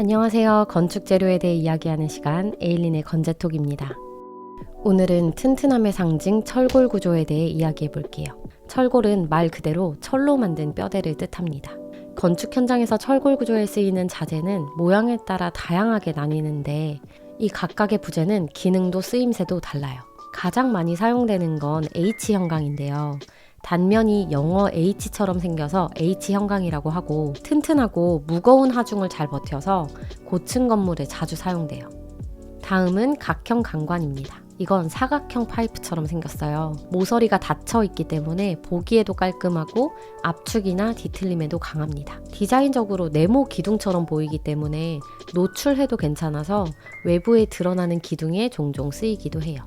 안녕하세요. 건축 재료에 대해 이야기하는 시간 에일린의 건재톡입니다. 오늘은 튼튼함의 상징 철골 구조에 대해 이야기해 볼게요. 철골은 말 그대로 철로 만든 뼈대를 뜻합니다. 건축 현장에서 철골 구조에 쓰이는 자재는 모양에 따라 다양하게 나뉘는데 이 각각의 부재는 기능도 쓰임새도 달라요. 가장 많이 사용되는 건 H 형광인데요. 단면이 영어 H처럼 생겨서 H 형광이라고 하고 튼튼하고 무거운 하중을 잘 버텨서 고층 건물에 자주 사용돼요. 다음은 각형 강관입니다. 이건 사각형 파이프처럼 생겼어요. 모서리가 닫혀 있기 때문에 보기에도 깔끔하고 압축이나 뒤틀림에도 강합니다. 디자인적으로 네모 기둥처럼 보이기 때문에 노출해도 괜찮아서 외부에 드러나는 기둥에 종종 쓰이기도 해요.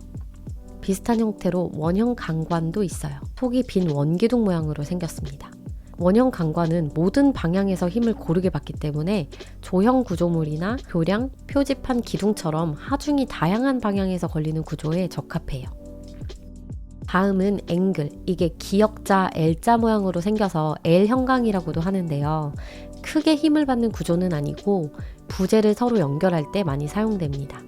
비슷한 형태로 원형 강관도 있어요. 속이 빈 원기둥 모양으로 생겼습니다. 원형 강관은 모든 방향에서 힘을 고르게 받기 때문에 조형 구조물이나 교량, 표지판 기둥처럼 하중이 다양한 방향에서 걸리는 구조에 적합해요. 다음은 앵글. 이게 기역자 L자 모양으로 생겨서 L 형광이라고도 하는데요. 크게 힘을 받는 구조는 아니고 부재를 서로 연결할 때 많이 사용됩니다.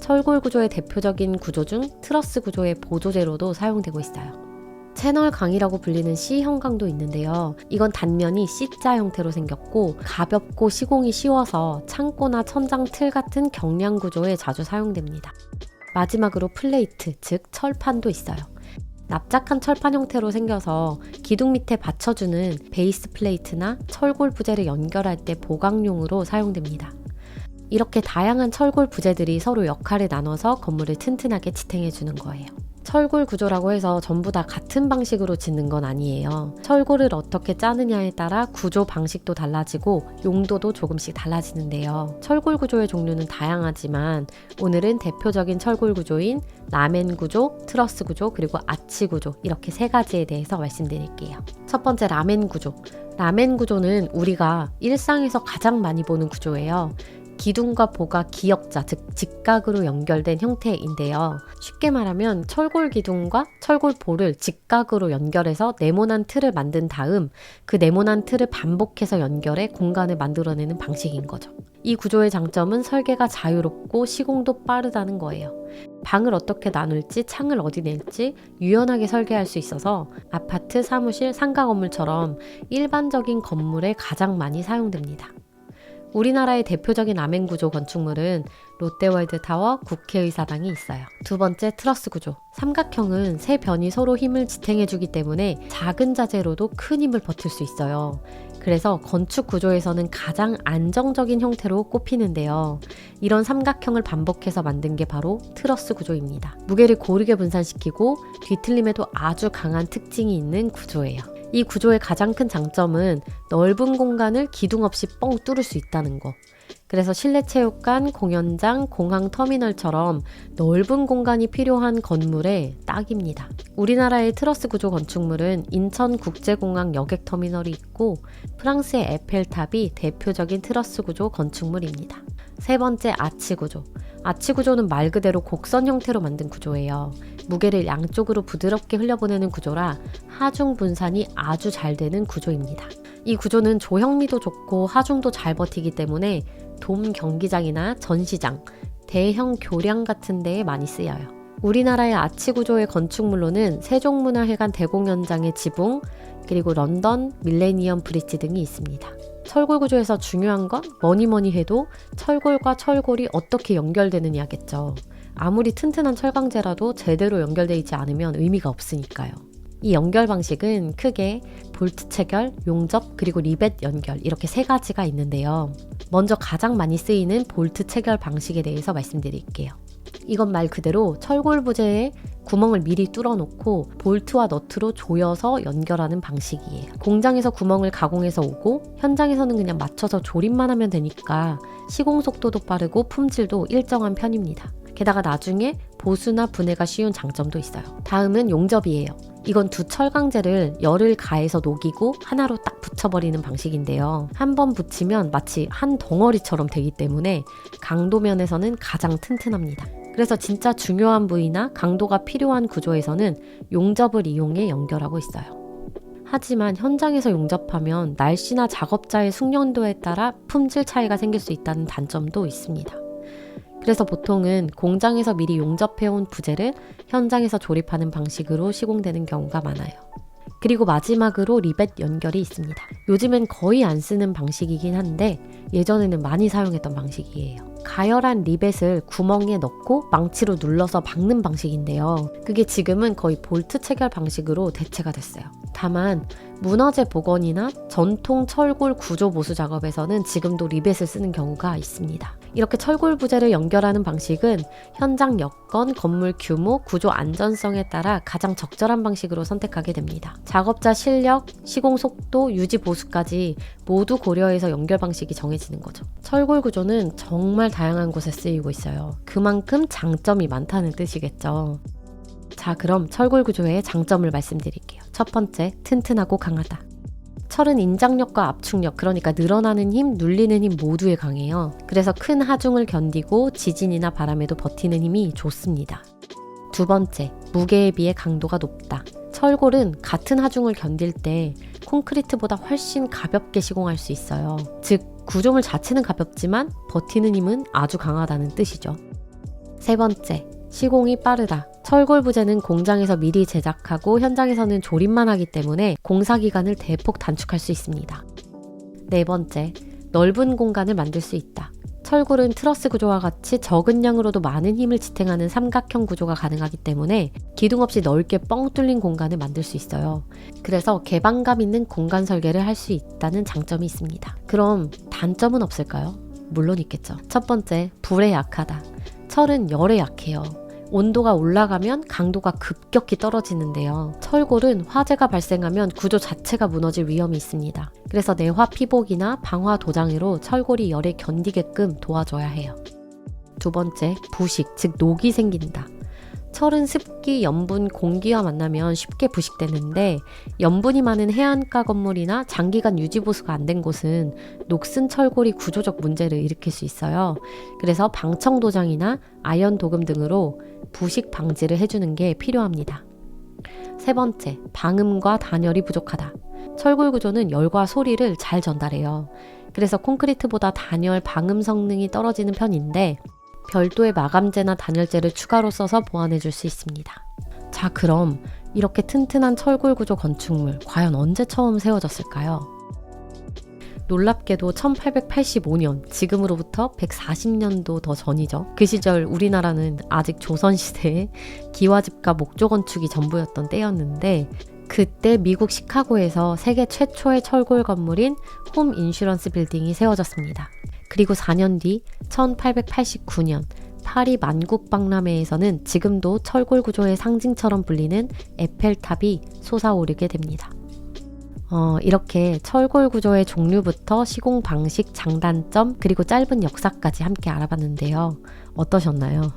철골 구조의 대표적인 구조 중 트러스 구조의 보조제로도 사용되고 있어요. 채널 강이라고 불리는 C 형광도 있는데요. 이건 단면이 C자 형태로 생겼고 가볍고 시공이 쉬워서 창고나 천장 틀 같은 경량 구조에 자주 사용됩니다. 마지막으로 플레이트, 즉 철판도 있어요. 납작한 철판 형태로 생겨서 기둥 밑에 받쳐주는 베이스 플레이트나 철골 부재를 연결할 때 보강용으로 사용됩니다. 이렇게 다양한 철골 부재들이 서로 역할을 나눠서 건물을 튼튼하게 지탱해 주는 거예요. 철골 구조라고 해서 전부 다 같은 방식으로 짓는 건 아니에요. 철골을 어떻게 짜느냐에 따라 구조 방식도 달라지고 용도도 조금씩 달라지는데요. 철골 구조의 종류는 다양하지만 오늘은 대표적인 철골 구조인 라멘 구조, 트러스 구조, 그리고 아치 구조 이렇게 세 가지에 대해서 말씀드릴게요. 첫 번째 라멘 구조. 라멘 구조는 우리가 일상에서 가장 많이 보는 구조예요. 기둥과 보가 기역자, 즉 직각으로 연결된 형태인데요. 쉽게 말하면 철골 기둥과 철골 보를 직각으로 연결해서 네모난 틀을 만든 다음 그 네모난 틀을 반복해서 연결해 공간을 만들어내는 방식인 거죠. 이 구조의 장점은 설계가 자유롭고 시공도 빠르다는 거예요. 방을 어떻게 나눌지, 창을 어디 낼지 유연하게 설계할 수 있어서 아파트, 사무실, 상가 건물처럼 일반적인 건물에 가장 많이 사용됩니다. 우리나라의 대표적인 아멘 구조 건축물은 롯데월드 타워, 국회의사당이 있어요. 두 번째 트러스 구조. 삼각형은 세 변이 서로 힘을 지탱해주기 때문에 작은 자재로도 큰 힘을 버틸 수 있어요. 그래서 건축 구조에서는 가장 안정적인 형태로 꼽히는데요. 이런 삼각형을 반복해서 만든 게 바로 트러스 구조입니다. 무게를 고르게 분산시키고 뒤틀림에도 아주 강한 특징이 있는 구조예요. 이 구조의 가장 큰 장점은 넓은 공간을 기둥 없이 뻥 뚫을 수 있다는 거. 그래서 실내 체육관, 공연장, 공항 터미널처럼 넓은 공간이 필요한 건물에 딱입니다. 우리나라의 트러스 구조 건축물은 인천 국제공항 여객 터미널이 있고 프랑스의 에펠탑이 대표적인 트러스 구조 건축물입니다. 세 번째 아치 구조. 아치 구조는 말 그대로 곡선 형태로 만든 구조예요. 무게를 양쪽으로 부드럽게 흘려보내는 구조라 하중 분산이 아주 잘 되는 구조입니다. 이 구조는 조형미도 좋고 하중도 잘 버티기 때문에 돔 경기장이나 전시장, 대형 교량 같은 데에 많이 쓰여요. 우리나라의 아치 구조의 건축물로는 세종문화회관 대공연장의 지붕, 그리고 런던 밀레니엄 브릿지 등이 있습니다. 철골 구조에서 중요한 건 뭐니 뭐니 해도 철골과 철골이 어떻게 연결되느냐겠죠. 아무리 튼튼한 철강제라도 제대로 연결되어 있지 않으면 의미가 없으니까요. 이 연결 방식은 크게 볼트 체결, 용접, 그리고 리벳 연결 이렇게 세 가지가 있는데요. 먼저 가장 많이 쓰이는 볼트 체결 방식에 대해서 말씀드릴게요. 이건 말 그대로 철골 부재에 구멍을 미리 뚫어놓고 볼트와 너트로 조여서 연결하는 방식이에요. 공장에서 구멍을 가공해서 오고 현장에서는 그냥 맞춰서 조립만 하면 되니까 시공 속도도 빠르고 품질도 일정한 편입니다. 게다가 나중에 보수나 분해가 쉬운 장점도 있어요. 다음은 용접이에요. 이건 두 철강제를 열을 가해서 녹이고 하나로 딱 붙여버리는 방식인데요. 한 번 붙이면 마치 한 덩어리처럼 되기 때문에 강도 면에서는 가장 튼튼합니다. 그래서 진짜 중요한 부위나 강도가 필요한 구조에서는 용접을 이용해 연결하고 있어요. 하지만 현장에서 용접하면 날씨나 작업자의 숙련도에 따라 품질 차이가 생길 수 있다는 단점도 있습니다. 그래서 보통은 공장에서 미리 용접해온 부재를 현장에서 조립하는 방식으로 시공되는 경우가 많아요. 그리고 마지막으로 리벳 연결이 있습니다. 요즘엔 거의 안 쓰는 방식이긴 한데 예전에는 많이 사용했던 방식이에요. 가열한 리벳을 구멍에 넣고 망치로 눌러서 박는 방식인데요. 그게 지금은 거의 볼트 체결 방식으로 대체가 됐어요. 다만 문화재 복원이나 전통 철골 구조 보수 작업에서는 지금도 리벳을 쓰는 경우가 있습니다. 이렇게 철골 부재를 연결하는 방식은 현장 여건, 건물 규모, 구조 안전성에 따라 가장 적절한 방식으로 선택하게 됩니다. 작업자 실력, 시공 속도, 유지 보수까지 모두 고려해서 연결 방식이 정해지는 거죠. 철골 구조는 정말 다양한 곳에 쓰이고 있어요. 그만큼 장점이 많다는 뜻이겠죠. 자, 그럼 철골 구조의 장점을 말씀드릴게요. 첫 번째, 튼튼하고 강하다. 철은 인장력과 압축력, 그러니까 늘어나는 힘, 눌리는 힘 모두에 강해요. 그래서 큰 하중을 견디고 지진이나 바람에도 버티는 힘이 좋습니다. 두 번째, 무게에 비해 강도가 높다. 철골은 같은 하중을 견딜 때 콘크리트보다 훨씬 가볍게 시공할 수 있어요. 즉, 구조물 자체는 가볍지만 버티는 힘은 아주 강하다는 뜻이죠. 세 번째, 시공이 빠르다. 철골 부재는 공장에서 미리 제작하고 현장에서는 조립만 하기 때문에 공사 기간을 대폭 단축할 수 있습니다. 네 번째, 넓은 공간을 만들 수 있다. 철골은 트러스 구조와 같이 적은 양으로도 많은 힘을 지탱하는 삼각형 구조가 가능하기 때문에 기둥 없이 넓게 뻥 뚫린 공간을 만들 수 있어요. 그래서 개방감 있는 공간 설계를 할 수 있다는 장점이 있습니다. 그럼 단점은 없을까요? 물론 있겠죠. 첫 번째, 불에 약하다. 철은 열에 약해요. 온도가 올라가면 강도가 급격히 떨어지는데요. 철골은 화재가 발생하면 구조 자체가 무너질 위험이 있습니다. 그래서 내화 피복이나 방화 도장으로 철골이 열에 견디게끔 도와줘야 해요. 두 번째, 부식, 즉 녹이 생긴다. 철은 습기, 염분, 공기와 만나면 쉽게 부식되는데 염분이 많은 해안가 건물이나 장기간 유지 보수가 안 된 곳은 녹슨 철골이 구조적 문제를 일으킬 수 있어요. 그래서 방청 도장이나 아연 도금 등으로 부식 방지를 해주는 게 필요합니다. 세 번째, 방음과 단열이 부족하다. 철골 구조는 열과 소리를 잘 전달해요. 그래서 콘크리트보다 단열, 방음 성능이 떨어지는 편인데 별도의 마감재나 단열재를 추가로 써서 보완해 줄 수 있습니다. 자, 그럼 이렇게 튼튼한 철골 구조 건축물 과연 언제 처음 세워졌을까요? 놀랍게도 1885년, 지금으로부터 140년도 더 전이죠. 그 시절 우리나라는 아직 조선시대에 기와집과 목조 건축이 전부였던 때였는데, 그때 미국 시카고에서 세계 최초의 철골 건물인 홈 인슈런스 빌딩이 세워졌습니다. 그리고 4년 뒤 1889년 파리 만국박람회에서는 지금도 철골 구조의 상징처럼 불리는 에펠탑이 솟아오르게 됩니다. 어, 이렇게 철골 구조의 종류부터 시공 방식, 장단점, 그리고 짧은 역사까지 함께 알아봤는데요. 어떠셨나요?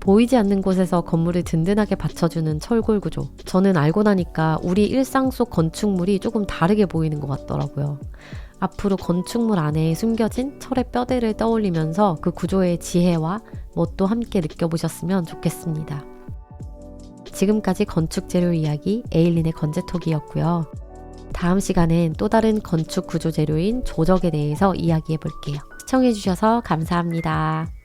보이지 않는 곳에서 건물을 든든하게 받쳐주는 철골 구조. 저는 알고 나니까 우리 일상 속 건축물이 조금 다르게 보이는 것 같더라고요. 앞으로 건축물 안에 숨겨진 철의 뼈대를 떠올리면서 그 구조의 지혜와 멋도 함께 느껴보셨으면 좋겠습니다. 지금까지 건축 재료 이야기 에일린의 건재톡이었고요. 다음 시간엔 또 다른 건축 구조 재료인 조적에 대해서 이야기해 볼게요. 시청해주셔서 감사합니다.